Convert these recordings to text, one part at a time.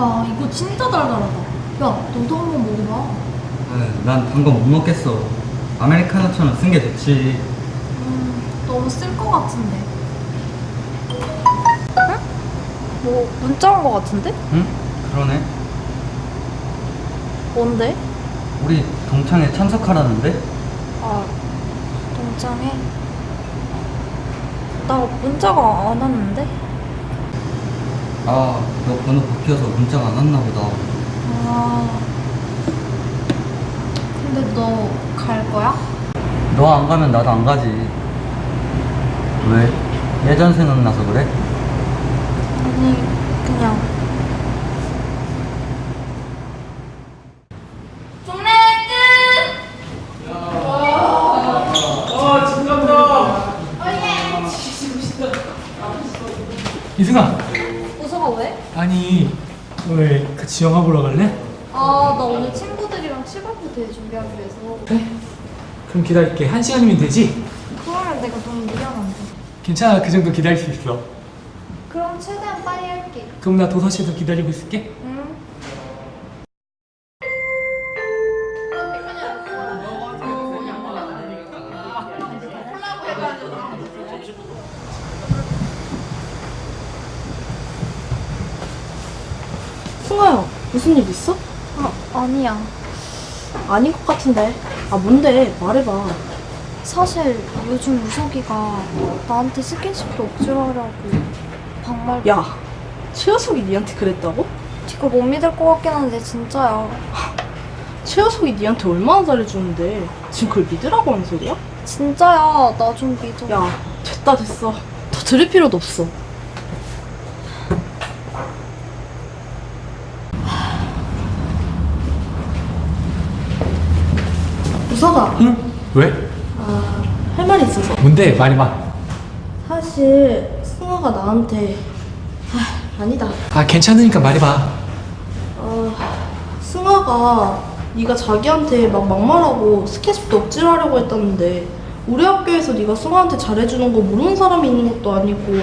와 이거 진짜 달달하다. 야 너도 한번 먹어봐. 아, 난단 거 못 먹겠어. 아메리카노처럼 쓴 게 좋지. 음 너무 쓸 것 같은데. 응? 뭐 문자 온 것 같은데? 응? 그러네. 뭔데? 우리 동창회 참석하라는데? 아 동창회? 나 문자가 안 왔는데? 아, 너 번호 바뀌어서 문자가 안 왔나 보다. 아 근데 너 갈 거야? 너 안 가면 나도 안 가지. 왜? 예전 생각나서 그래? 아니 그냥 동네 끝! 이승아 우서가 왜? 아니 오늘 같이 영화 보러 갈래? 아 나 오늘 친구들이랑 시간부 대회 준비하기 위해서. 그래? 그럼 기다릴게. 한 시간이면 되지? 그러면 내가 너무 미안한데. 괜찮아. 그 정도 기다릴 수 있어. 그럼 최대한 빨리 할게. 그럼 나 도서실에서 기다리고 있을게. 응 승아야, 무슨 일 있어? 아, 아니야 아닌 것 같은데. 아, 뭔데? 말해봐. 사실 요즘 우석이가 나한테 스킨십도 억지로 하려고 정말 야, 최효석이 니한테 그랬다고? 이거 못 믿을 것 같긴 한데 진짜야 최효석이 니한테 얼마나 잘해주는데 지금 그걸 믿으라고 하는 소리야? 진짜야 나 좀 믿어 야, 됐다 됐어. 더 들을 필요도 없어. 우석아, 응? 왜? 할 말이 있어서. 뭔데 말해봐 사실 승아가 나한테 아, 아니다. 아 괜찮으니까 말해봐 어, 승아가 네가 자기한테 막 막말하고 스킨십도 억지로 하려고 했다는데 우리 학교에서 네가 승아한테 잘해주는 거 모르는 사람이 있는 것도 아니고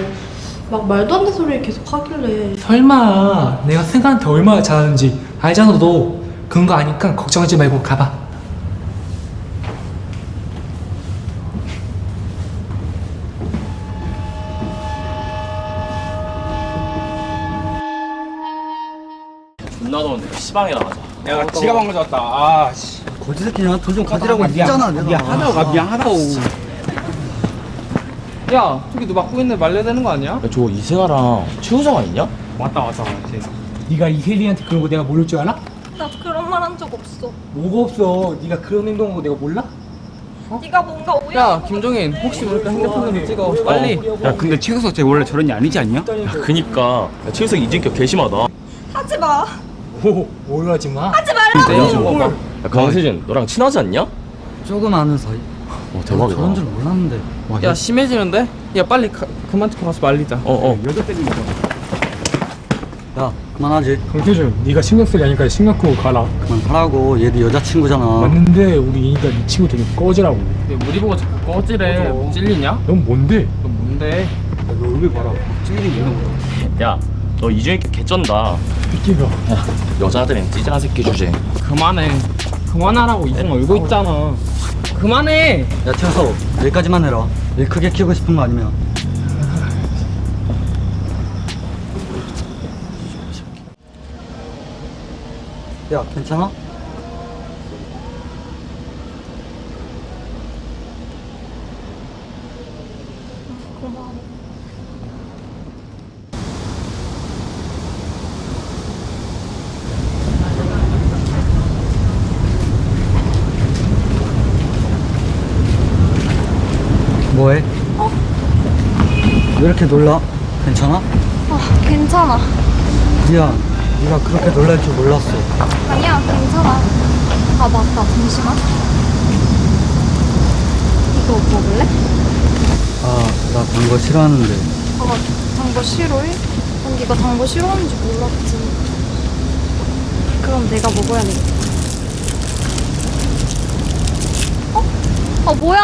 막 말도 안 되는 소리를 계속 하길래 설마 내가 승아한테 얼마나 잘하는지 알잖아 너도 그런 거 아니까 걱정하지 말고 가봐 존나 더운데 시방에 나가자 내가 지갑 안 가져왔다. 아, 씨. 거지 새끼야, 돈 좀 가지라고 아, 미안. 했잖아, 내가. 미안하다고, 미안하다고. 야, 저기 너 맡고 있는 말려야 되는 거 아니야? 저 이승아랑 최우정 아니냐? 왔다, 왔다, 왔지. 네가 이 혜리한테 그런 거 내가 모를 줄 알아? 나 그런 말 한 적 없어 뭐가 없어 네가 그런 행동한 거 내가 몰라? 네가 뭔가 오해 야, 김종인, 혹시 모르니까 핸드폰 좀 찍어. 빨리. 야 근데 최우석 쟤 원래 저런 애 아니지 않냐? 야 그니까 야, 최우석 이진격 개심하다 하지 마 오 오해하지 마 하지 말라고. 야 강세준 너랑 친하지 않냐? 조금 아는 사이. 어 대박이다 저런 줄 몰랐는데. 와, 야, 심해지는데? 야, 빨리 가, 그만 듣고 가서 말리자. 어어 여자 때리는 거 야, 그만하지. 강태준 네가 신경 쓰기 아니까 신경 끄고 가라 그만하라고. 얘도 여자친구잖아. 맞는데 우리 이니까 네 친구 되게 꺼지라고 야, 우리 보고 자꾸 꺼지래. 뭐 찔리냐? 넌 뭔데? 너 뭔데? 너 얼굴 봐라 찔리는 게 있나 보다 야 너 이준혁 개쩐다 새끼가 여자들은 찌질한 새끼 주제 그만해. 그만하라고 이승 울고 있잖아. 그만해. 야, 최우석, 여기까지만 해라. 일 크게 키우고 싶은 거 아니면. 야, 괜찮아? 고마워 뭐해? 왜 이렇게 놀라? 괜찮아? 아 괜찮아 미안, 네가 그렇게 놀랄 줄 몰랐어. 아니야 괜찮아 아 맞다 잠시만 이거 먹을래? 아, 나 단 거 싫어하는데. 아 단 거 싫어해? 난 네가 단 거 싫어하는지 몰랐지 그럼 내가 먹어야겠다 어? 아 뭐야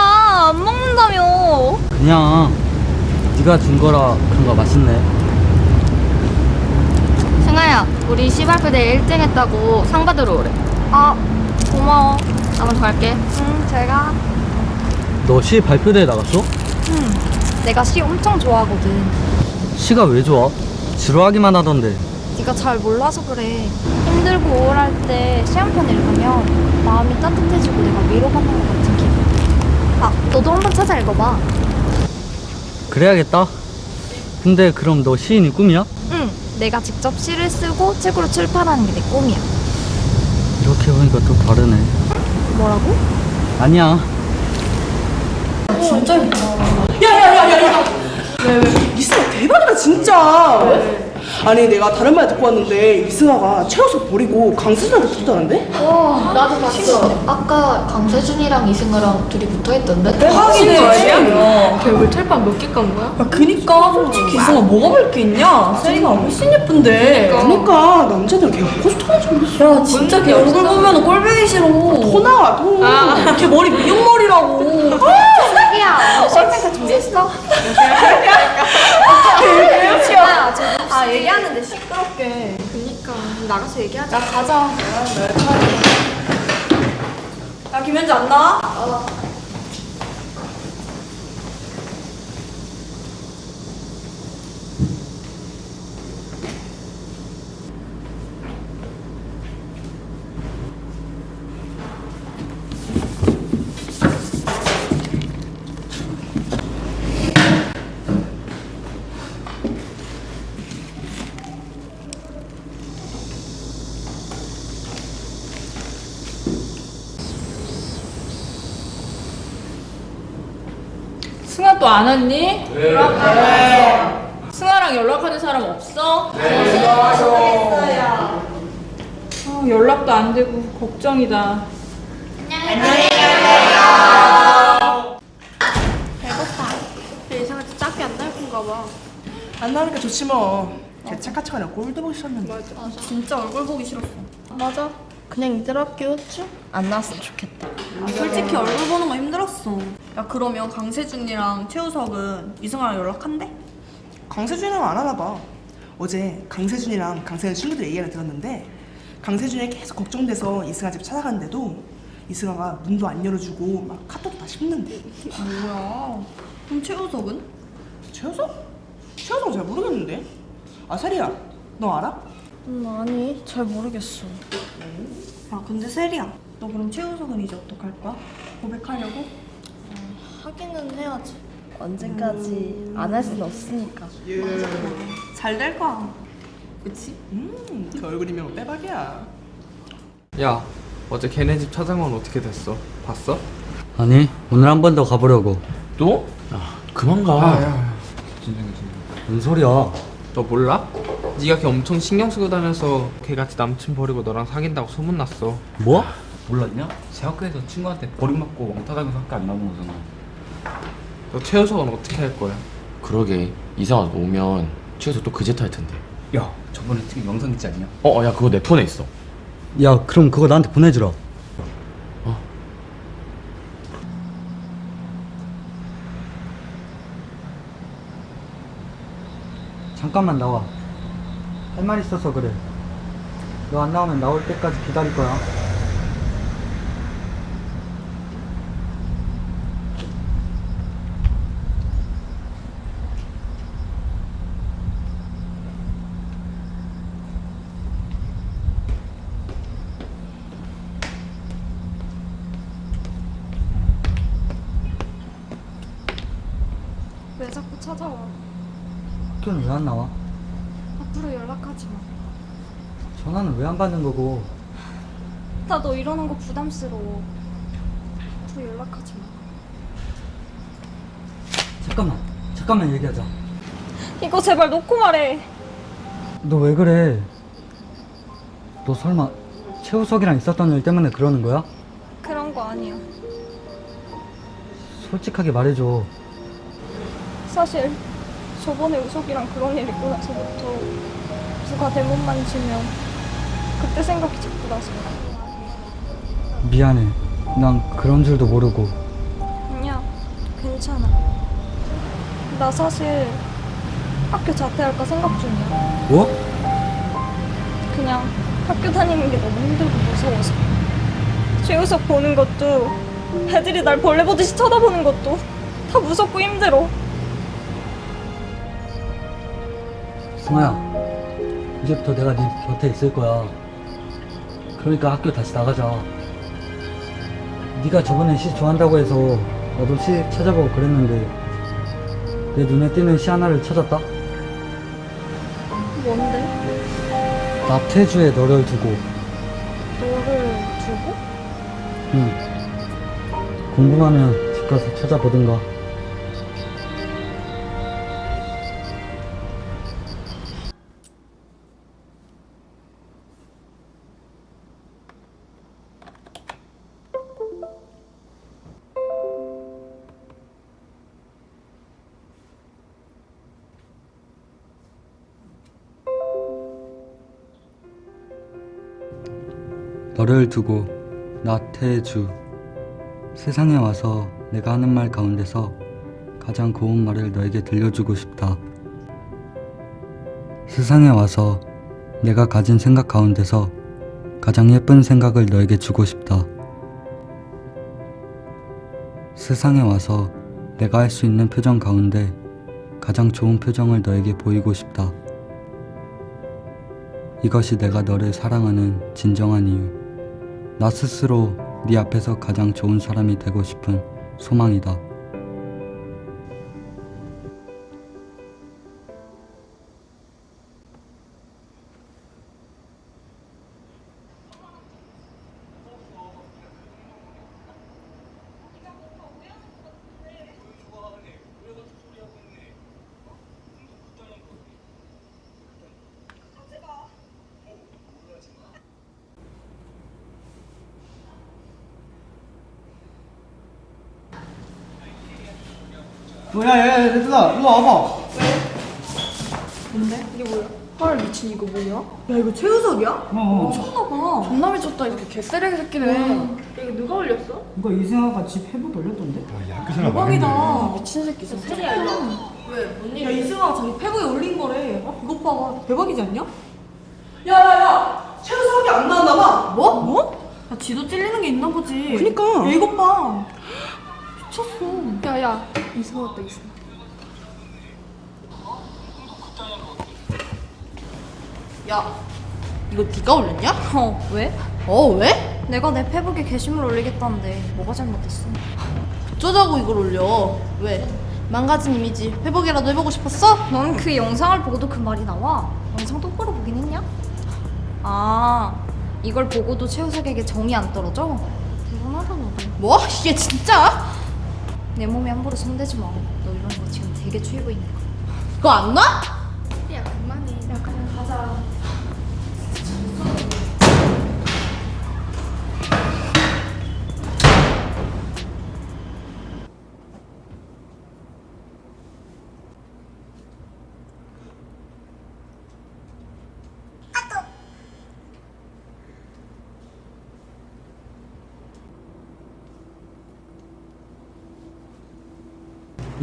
안 먹는다며 그냥 네가 준 거라 그런 거 맛있네. 승아야, 우리 시발표대 1등 했다고 상 받으러 오래. 아, 고마워. 나 먼저 갈게. 응, 잘 가. 너 시 발표대회 나갔어? 내가 시 엄청 좋아하거든. 시가 왜 좋아? 지루하기만 하던데 네가 잘 몰라서 그래. 힘들고 우울할 때 시험편 읽으면 마음이 따뜻해지고 내가 위로받는 것 같은 기분. 아, 너도 한번 찾아 읽어봐. 그래야겠다 근데 그럼 너 시인이 꿈이야? 응, 내가 직접 시를 쓰고 책으로 출판하는 게 내 꿈이야. 이렇게 보니까 또 다르네 뭐라고? 아니야 이승아 대박이다 진짜. 아니 내가 다른 말 듣고 왔는데 이승아가 최우석 버리고 강수진한테 붙었다는데? 나도 봤어. 아까 강세준이랑 이승아랑 둘이 붙어 있던데? 대박이네. 걔왜 철판 몇개 깐 거야? 아 그니까 솔직히 이승아 뭐가 볼게 있냐? 세리가 훨씬 예쁜데. 그니까 남자들 걔좀 있어. 야 진짜 걔 얼굴 보면 꼴보기 싫어. 토 나와 토. 걔 머리 미용머리라고. 자기야, 시험편 준비했어? 아, 얘기하는데 시끄럽게. 그니까, 나가서 얘기하자. 나 가자. 야 김현지 안 나와? 또안 왔니? 네. 승아랑 연락하는 사람 없어? 네. 어, 연락도 안 되고 걱정이다. 이상한테 짝이 안날 건가 봐. 안 나오니까 좋지 뭐. 걔 착한 척하냐 꼴도 보기 싫었는데. 진짜 얼굴 보기 싫었어. 맞아. 그냥 이대로 학교였죠? 안 나왔으면 좋겠다. 솔직히 얼굴 보는 거 힘들었어. 야 그러면 강세준이랑 최우석은 이승아랑 연락한대? 강세준이랑 안 하나 봐. 어제 강세준이랑 강세준 친구들 얘기를 들었는데 강세준이 계속 걱정돼서 이승아 집 찾아갔는데도 이승아가 문도 안 열어주고 막 카톡도 다 씹는데. 뭐야? 그럼 최우석은? 최우석? 최우석 잘 모르겠는데. 아 세리야, 너 알아? 음, 아니, 잘 모르겠어. 아 근데 세리야, 너 그럼 최우석은 이제 어떡할 거야? 고백하려고? 하기는 해야지. 언제까지 안할순 없으니까. 잘 될 거야. 그치? 음, 그 얼굴이면 빼박이야. 야 어제 걔네 집 찾아간 건 어떻게 됐어? 봤어? 아니 오늘 한 번 더 가보려고 또? 야 그만 가 아야 뭔 소리야 너 몰라? 네가 걔 엄청 신경 쓰고 다녀서 걔같이 남친 버리고 너랑 사귄다고 소문났어 뭐? 몰랐냐? 제 학교에서 친구한테 버림받고 왕따 당해서 학교 안 나온 거잖아. 너 최우석은 어떻게 할 거야? 그러게 이상아 오면 최소 또 그제 탈 텐데 야 저번에 찍은 영상 있지 않냐? 어야 그거 내 폰에 있어 야 그럼 그거 나한테 보내주라 어. 잠깐만 나와 할 말 있어서 그래 너 안 나오면 나올 때까지 기다릴 거야 왜 자꾸 찾아와? 학교는 왜 안 나와? 앞으로 연락하지 마. 전화는 왜 안 받는 거고 나 너 이러는 거 부담스러워. 앞으로 연락하지 마. 잠깐만 잠깐만 얘기하자 이거 제발 놓고 말해. 너 왜 그래 너 설마 최우석이랑 있었던 일 때문에 그러는 거야? 그런 거 아니야. 솔직하게 말해줘 사실 저번에 우석이랑 그런 일 있고 나서부터 누가 내몸 만지면 그때 생각이 자꾸 나서 미안해 난 그런 줄도 모르고 아니야 괜찮아 나 사실 학교 자퇴할까 생각 중이야 뭐? 그냥 학교 다니는 게 너무 힘들고 무서워서. 최우석 보는 것도 애들이 날 벌레 보듯이 쳐다보는 것도 다 무섭고 힘들어. 승아야 이제부터 내가 네 곁에 있을 거야. 그러니까 학교 다시 나가자. 네가 저번에 시 좋아한다고 해서 나도 시 찾아보고 그랬는데 내 눈에 띄는 시 하나를 찾았다? 뭔데? 나태주의 너를 두고. 너를 두고? 응. 궁금하면 집 가서 찾아보든가 너를 두고 나태주 세상에 와서 내가 하는 말 가운데서 가장 고운 말을 너에게 들려주고 싶다. 세상에 와서 내가 가진 생각 가운데서 가장 예쁜 생각을 너에게 주고 싶다. 세상에 와서 내가 할 수 있는 표정 가운데 가장 좋은 표정을 너에게 보이고 싶다. 이것이 내가 너를 사랑하는 진정한 이유. 나 스스로 네 앞에서 가장 좋은 사람이 되고 싶은 소망이다. 뭐야, 야, 야, 얘들아, 일로 와봐. 헐 미친 이거 뭐야? 야 이거 최우석이야? 어, 미쳤나 봐 존나 미쳤다 이렇게 개쓰레기 새끼네 이거 누가 올렸어? 이거 이승아가 집 회복 올렸던데? 대박이다 미친 새끼 진짜 일로 왜? 뭔 일이야? 야 이승아가 자기 페북에 올린 거래 어? 이것 봐 대박이지 않냐? 야야야 최우석이 안 나왔나 봐 뭐? 뭐? 야 지도 찔리는 게 있나 보지 그니까 야 이것 봐 미쳤어 야야 이승아 어때 이승아 야, 이거 네가 올렸냐? 어, 왜? 어, 왜? 내가 내 페북에 게시물 올리겠다는데 뭐가 잘못됐어? 어쩌자고 이걸 올려? 왜? 망가진 이미지 회복이라도 해보고 싶었어? 넌 그 영상을 보고도 그 말이 나와? 영상 똑바로 보긴 했냐? 아, 이걸 보고도 최우석에게 정이 안 떨어져? 대단하다 너도. 뭐? 이게 진짜? 내 몸에 함부로 손대지 마. 너 이런 거 지금 되게 취해 보이니까. 그거 안 나?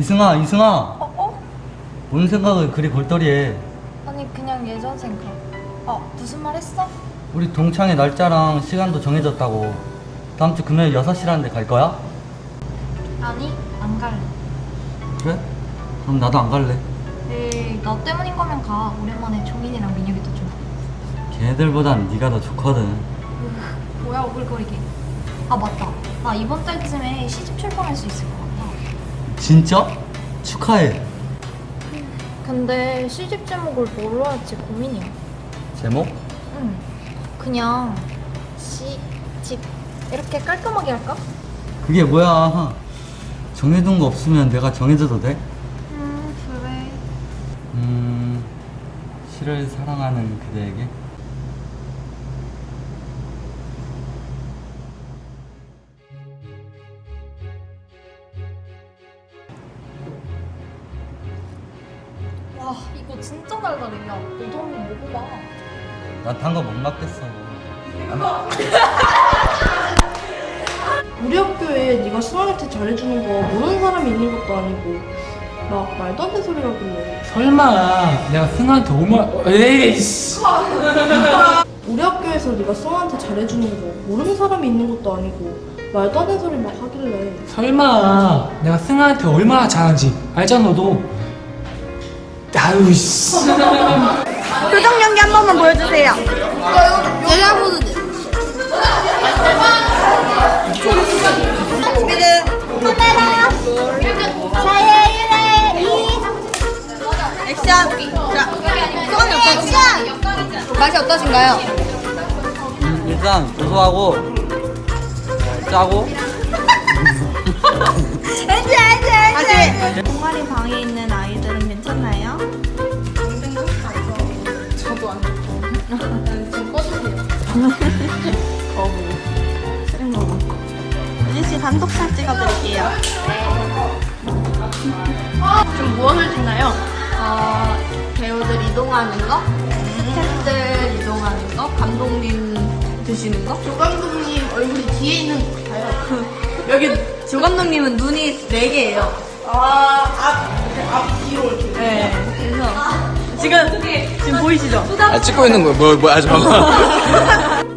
이승아, 이승아. 뭔 생각을 그리 골똘히해? 아니, 그냥 예전 생각. 아, 무슨 말 했어? 우리 동창회 날짜랑 시간도 정해졌다고. 다음 주 금요일 6시라는데 갈 거야? 아니, 안 갈래. 그래? 그럼 나도 안 갈래. 에이, 너 때문인 거면 가. 오랜만에 종인이랑 민혁이 도 좀. 걔네들보단 네가 더 좋거든. 뭐야, 오글거리게. 아, 맞다. 나 이번 달쯤에 시집 출판할 수 있을 것 같아. 진짜? 축하해. 근데 시집 제목을 뭘로 할지 고민이야. 제목? 응. 그냥 시, 집 이렇게 깔끔하게 할까? 그게 뭐야? 정해둔 거 없으면 내가 정해줘도 돼? 음, 그래. 음, 시를 사랑하는 그대에게? 승환한테 잘해주는 거 모르는 사람이 있는 것도 아니고 막 말도 안 되는 소리라길래 설마 내가 승아한테 얼마 에이씨. 우리 학교에서 네가 승아한테 잘해주는 거 모르는 사람이 있는 것도 아니고 말도 안 되는 소리 막 하길래. 설마 내가 승아한테 얼마나 잘하는지 알잖아 너도. 아유 씨. 표정 연기 한 번만 보여주세요. 내가 보는 어떠신가요? 음, 일단 고소하고 짜고 엔지 엔지 엔지. 동아리 방에 있는 아이들은 괜찮나요? 은지 씨 단독샷 찍어드릴게요. 좀 무엇을 찍나요? 어, 배우들 이동하는 거, 팬들 이동하는 거, 감독님 드시는 거. 조 감독님 얼굴이 뒤에 있는 거 봐요. 여기 조 감독님은 눈이 네 개예요. 아, 앞, 앞 뒤로 이렇게. 네. 그래서 지금 지금 보이시죠? 아 찍고 있는 거야 뭐, 뭐 아직 봐봐